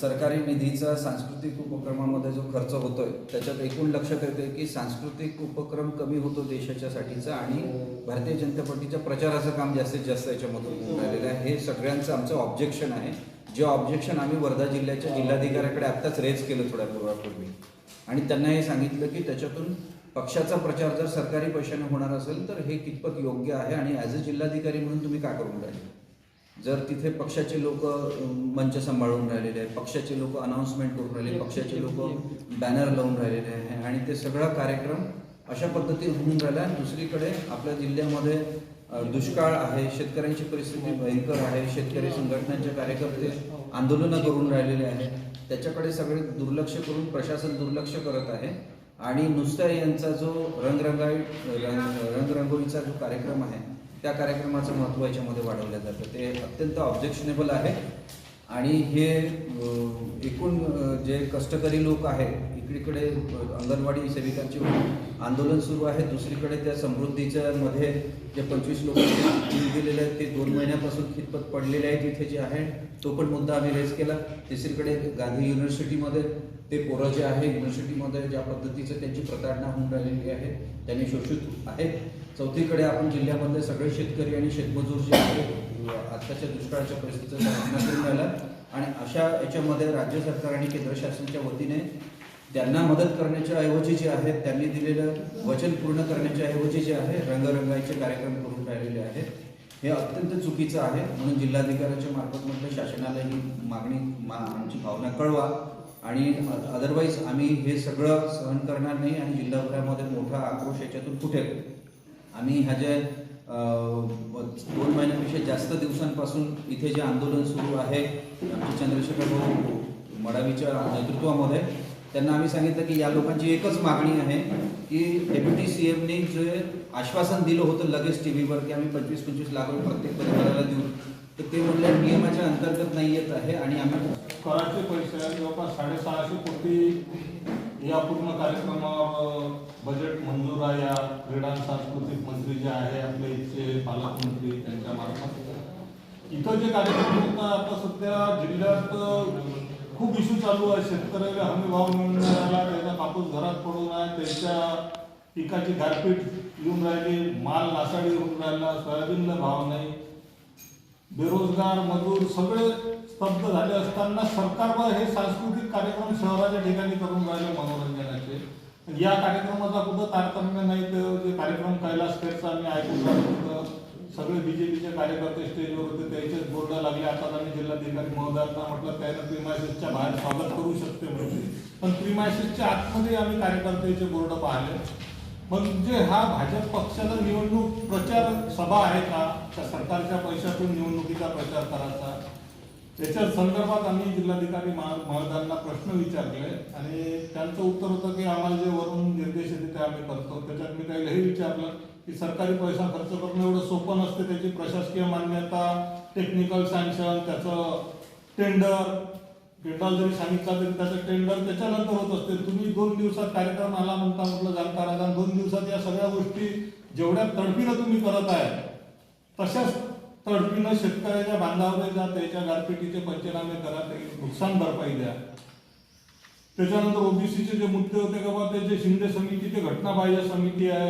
सरकारी निधीचा सांस्कृतिक उपक्रमामध्ये जो खर्च होतोय त्याच्यात एकूण लक्षात येते की सांस्कृतिक उपक्रम कमी होतो देशाच्यासाठीचा आणि भारतीय जनता पार्टीच्या प्रचाराचं काम जास्तीत जास्त याच्यामधून होऊन राहिलेलं आहे. हे सगळ्यांचं आमचं ऑब्जेक्शन आहे. जे ऑब्जेक्शन आम्ही वर्धा जिल्ह्याच्या जिल्हाधिकाऱ्याकडे आत्ताच रेज केलं थोड्या पूर्वापूर्वी आणि त्यांना हे सांगितलं की त्याच्यातून पक्षाचा प्रचार जर सरकारी पैशाने होणार असेल तर हे कितपत योग्य आहे आणि ॲज अ जिल्हाधिकारी म्हणून तुम्ही का करून राहिले? जर तिथे पक्षाचे लोक मंच सांभाळून राहिलेले आहे पक्षाचे लोक अनाऊन्समेंट करून राहिले पक्षाचे लोक बॅनर लावून राहिलेले आहे आणि ते सगळा कार्यक्रम अशा पद्धतीने होऊन राहिला आहे दुसरीकडे आपल्या जिल्ह्यामध्ये दुष्काळ आहे शेतकऱ्यांची परिस्थिती भयंकर आहे शेतकरी संघटनांचे कार्यकर्ते आंदोलनं करून राहिलेले आहेत. त्याच्याकडे सगळे दुर्लक्ष करून प्रशासन दुर्लक्ष करत आहे आणि नुसत्या यांचा जो रंगरंगाई रंग रंगरंगोळीचा जो कार्यक्रम आहे त्या कार्यक्रमाचं महत्त्व याच्यामध्ये वाढवलं जातं. ते अत्यंत ऑब्जेक्शनेबल आहे. आणि हे एकूण जे कष्टकरी लोक आहेत इकडीकडे अंगणवाडी सेविकांचे आंदोलन सुरू आहे. दुसरीकडे त्या समृद्धीच्या मध्ये जे पंचवीस लोक जीव गेलेले आहेत ते दोन महिन्यापासून खितपत पडलेले आहेत. इथे जे आहे तो पण मुद्दा आम्ही रेज केला. तिसरीकडे गांधी युनिव्हर्सिटीमध्ये ते पोरं जे आहे युनिव्हर्सिटीमध्ये ज्या पद्धतीचं त्यांची प्रताडणा होऊन राहिलेली आहे त्यांनी शोषित आहेत. चौथीकडे आपण जिल्ह्यामधले सगळे शेतकरी आणि शेतमजूर जे आहे आत्ताच्या दुष्काळाच्या परिस्थितीचा सामना करून राहिला आणि अशा याच्यामध्ये राज्य सरकार आणि केंद्र शासनाच्या वतीने त्यांना मदत करण्याच्या ऐवजी जे आहेत त्यांनी दिलेलं वचन पूर्ण करण्याच्या ऐवजी जे आहे रंगरंगाईचे कार्यक्रम करून राहिलेले आहेत. हे अत्यंत चुकीचं आहे. म्हणून जिल्हाधिकाऱ्याच्या मार्फत म्हटलं शासनाला ही मागणी मा आमची भावना कळवा. आणि अदरवाईज आम्ही हे सगळं सहन करणार नाही आणि जिल्हाभरामध्ये मोठा आक्रोश याच्यातून फुटेल. आम्ही ह्या जे दोन महिन्यापेक्षा जास्त दिवसांपासून इथे जे आंदोलन सुरू आहे आमचे चंद्रशेखर भाऊ मडावीच्या नेतृत्वामध्ये त्यांना आम्ही सांगितलं की या लोकांची एकच मागणी आहे की डेप्युटी सी एमने जे आश्वासन दिलं होतं लगेच टी व्हीवर की आम्ही पंचवीस पंचवीस लाख रुपये प्रत्येक परिवाराला देऊ. तर ते म्हणले नियमाच्या अंतर्गत नाही येत आहे आणि आम्ही कराचे पैसे जवळपास साडेसहाशे कोटी या पूर्ण कार्यक्रमावर बजेट मंजूर आहे. या क्रीडा सांस्कृतिक मंत्री जे आहे आपले इथचे पालकमंत्री त्यांच्या मार्फत. इथं जे कार्यक्रम होता आता सध्या जिल्ह्यात खूप इश्यू चालू आहे. शेतकऱ्याला हमी भाव मिळून राहिला त्याचा कापूस घरात पडून आहे त्याच्या पिकाची गारपीट येऊन राहिली माल नासाडी होऊन राहिला सोयाबीनला भाव नाही. बेरोजगार मजूर सगळे स्तब्ध झाले असताना सरकारवर हे सांस्कृतिक कार्यक्रम शहराच्या ठिकाणी करून राहिले मनोरंजनाचे. या कार्यक्रमाचा कुठं तारतम्य नाही तर जे कार्यक्रम कैलास खेरचा आम्ही ऐकून राहिलो सगळे बीजेपीचे कार्यकर्ते स्टेजवर होते त्याचेच बोर्ड लागले. आता आम्ही जिल्हाधिकारी महोदयांना म्हटलं त्यानं प्रिमायसेसच्या बाहेर स्वागत करू शकते म्हणजे पण प्रिमायसेसच्या आतमध्ये आम्ही कार्यकर्त्याचे बोर्ड पाहिले. म्हणजे हा भाजप पक्षाचा निवडणूक प्रचार सभा आहे का? त्या सरकारच्या पैशातून निवडणुकीचा प्रचार करायचा. त्याच्या संदर्भात आम्ही जिल्हाधिकारी महा- महोदयांना प्रश्न विचारले आणि त्यांचं उत्तर होतं की आम्हाला जे वरून निर्देश येते ते आम्ही करतो. त्याच्यात मी काही हे विचारलं की सरकारी पैसा खर्च करणं एवढं सोपं नसते. त्याची प्रशासकीय मान्यता टेक्निकल सँक्शन त्याचं टेंडर टेंडर जरी सांगितला तरी त्याचं टेंडर त्याच्यानंतर होत असते. तुम्ही दोन दिवसात कार्यक्रम आला म्हणता म्हटलं जाणता राजा दोन दिवसात या सगळ्या गोष्टी जेवढ्या तडफीनं तुम्ही करत आहे तशाच तडफीनं शेतकऱ्याच्या बांधावर जा त्याच्या गारपिटीचे पंचनामे करा त्याची नुकसान भरपाई द्या. त्याच्यानंतर ओबीसीचे जे मुद्दे होते का बाबा ते जे शिंदे समिती ते घटना पाहिजे समिती आहे